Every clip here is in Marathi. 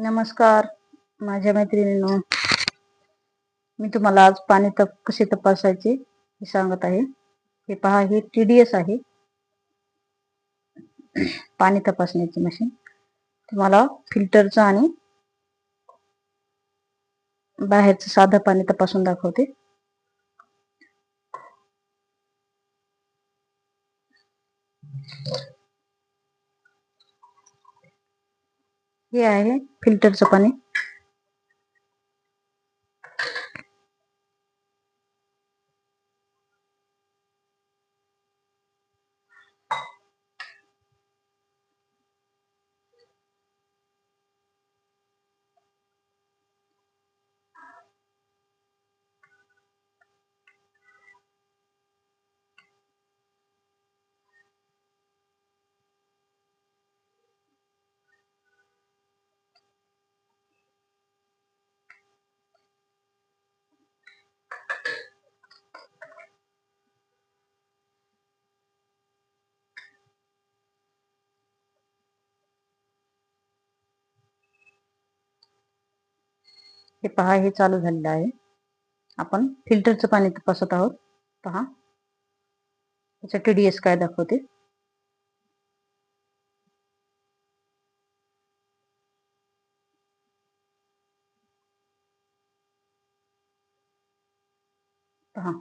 नमस्कार माझ्या मैत्रिणींनो. मी तुम्हाला आज पाणी तप कसे तपासायचे हे सांगत आहे. हे पहा हे टी डी एस आहे. पाणी तपासण्याची मशीन तुम्हाला फिल्टरचं आणि बाहेरचं साधं पाणी तपासून दाखवते. हे आहे फिल्टरचं पाणी. हे पहा हे चालू झालेलं आहे. आपण फिल्टरचं पाणी तपासत आहोत. पहा. त्याचं टी डी एस काय दाखवते? पहा.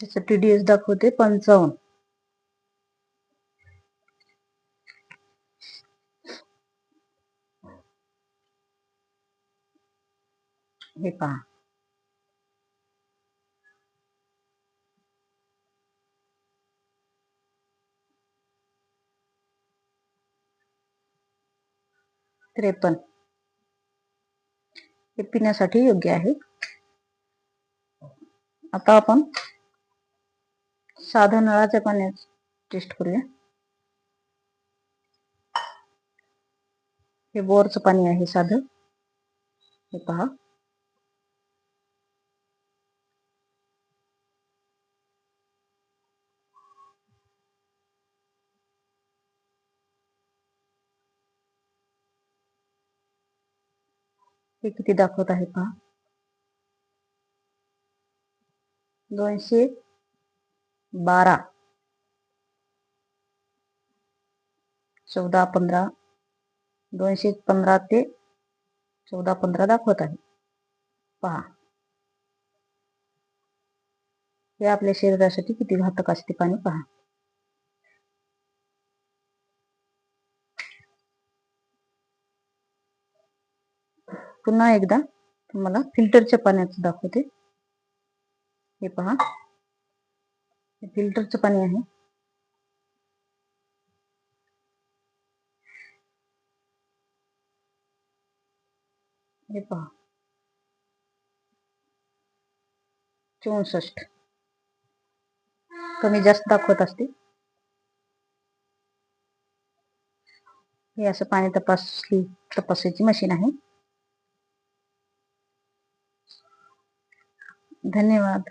त्याचं टी डी एस दाखवते पंचावन्न. हे पहा. त्रेपन्न. हे पिण्यासाठी योग्य आहे. आता आपण साधं नळाच्या पाण्यात टेस्ट करूया. हे बोरचं पाणी आहे साधं. हे पहा. हे किती दाखवत आहे पहा. दोनशे बारा. चौदा पंधरा. दोनशे पंधरा ते चौदा पंधरा दाखवत आहे. पहा. हे आपल्या शरीरासाठी किती घातक असते पाणी पहा. पुन्हा एकदा तुम्हाला फिल्टरच्या पाण्याचं दाखवते. हे पहा. हे फिल्टरचं पाणी आहे. हे पहा. चौसष्ट. कमी जास्त दाखवत असते. हे असं पाणी तपासली तपासायची मशीन आहे. धन्यवाद.